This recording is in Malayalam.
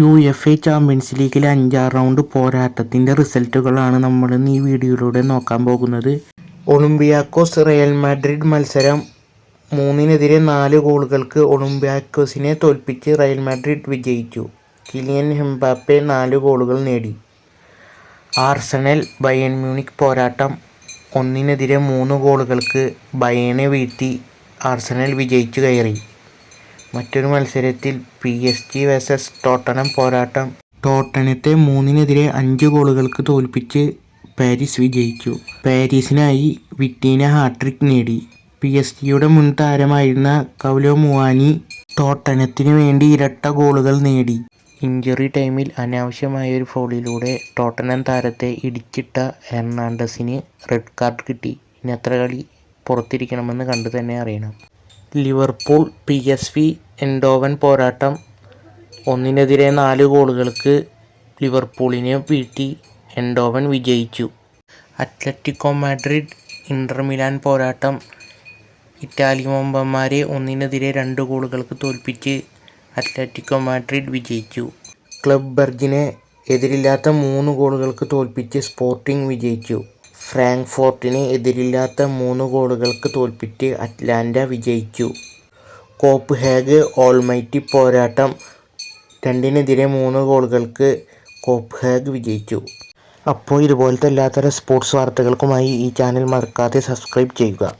യു എഫ് എ ചാമ്പ്യൻസ് ലീഗിലെ അഞ്ചാം റൗണ്ട് പോരാട്ടത്തിന്റെ റിസൾട്ടുകളാണ് നമ്മൾ ഈ വീഡിയോയിലൂടെ നോക്കാൻ പോകുന്നത്. ഒളിമ്പിയാക്കോസ് റയൽ മാഡ്രിഡ് മത്സരം മൂന്നിനെതിരെ നാല് ഗോളുകൾക്ക് ഒളിമ്പിയാക്കോസിനെ തോൽപ്പിച്ച് റയൽ മാഡ്രിഡ് വിജയിച്ചു. കിലിയൻ ഹെംബാപ്പെ നാല് ഗോളുകൾ നേടി. ആർസണൽ ബയൻ മ്യൂണിക് പോരാട്ടം ഒന്നിനെതിരെ മൂന്ന് ഗോളുകൾക്ക് ബയനെ വീഴ്ത്തി ആർസണൽ വിജയിച്ചു കയറി. മറ്റൊരു മത്സരത്തിൽ P S G versus Tottenham പോരാട്ടം. ടോട്ടനത്തെ മൂന്നിനെതിരെ അഞ്ച് ഗോളുകൾക്ക് തോൽപ്പിച്ച് പാരീസ് വിജയിച്ചു. പാരീസിനായി വിറ്റീന ഹാട്രിക് നേടി. പി എസ് ജിയുടെ മുൻ താരമായിരുന്ന കൗലോ മുവാനി ടോട്ടനത്തിനു വേണ്ടി ഇരട്ട ഗോളുകൾ നേടി. ഇഞ്ചുറി ടൈമിൽ അനാവശ്യമായ ഒരു ഫോളിലൂടെ ടോട്ടനം താരത്തെ ഇടിച്ചിട്ട ഹെർണാണ്ടസിന് റെഡ് കാർഡ് കിട്ടി. ഇനി അത്ര കളി പുറത്തിരിക്കണമെന്ന് കണ്ടു തന്നെ അറിയണം. Liverpool P S V Eindhoven പോരാട്ടം ഒന്നിനെതിരെ നാല് ഗോളുകൾക്ക് ലിവർപൂളിനെ വീഴ്ത്തി എൻഡോവൻ വിജയിച്ചു. അത്ലറ്റിക്കോ മാഡ്രിഡ് ഇന്റർ മിലാൻ പോരാട്ടം ഇറ്റാലി മൊമ്പന്മാരെ ഒന്നിനെതിരെ രണ്ട് ഗോളുകൾക്ക് തോൽപ്പിച്ച് അത്ലറ്റിക്കോ മാഡ്രിഡ് വിജയിച്ചു. ക്ലബ് ബർജിനെ എതിരില്ലാത്ത മൂന്ന് ഗോളുകൾക്ക് തോൽപ്പിച്ച് സ്പോർട്ടിംഗ് വിജയിച്ചു. ഫ്രാങ്ക്ഫോർട്ടിനെ എതിരില്ലാത്ത മൂന്ന് ഗോളുകൾക്ക് തോൽപ്പിച്ച് അറ്റ്ലാന്റ വിജയിച്ചു. കോപ്പ് ഹാഗ് ഓൾമൈറ്റി പോരാട്ടം. രണ്ടിനെതിരെ മൂന്ന് ഗോളുകൾക്ക് കോപ്പ് ഹാഗ് വിജയിച്ചു. അപ്പോൾ ഇതുപോലത്തെ എല്ലാത്തരം സ്പോർട്സ് വാർത്തകൾക്കുമായി ഈ ചാനൽ മറക്കാതെ സബ്സ്ക്രൈബ് ചെയ്യുക.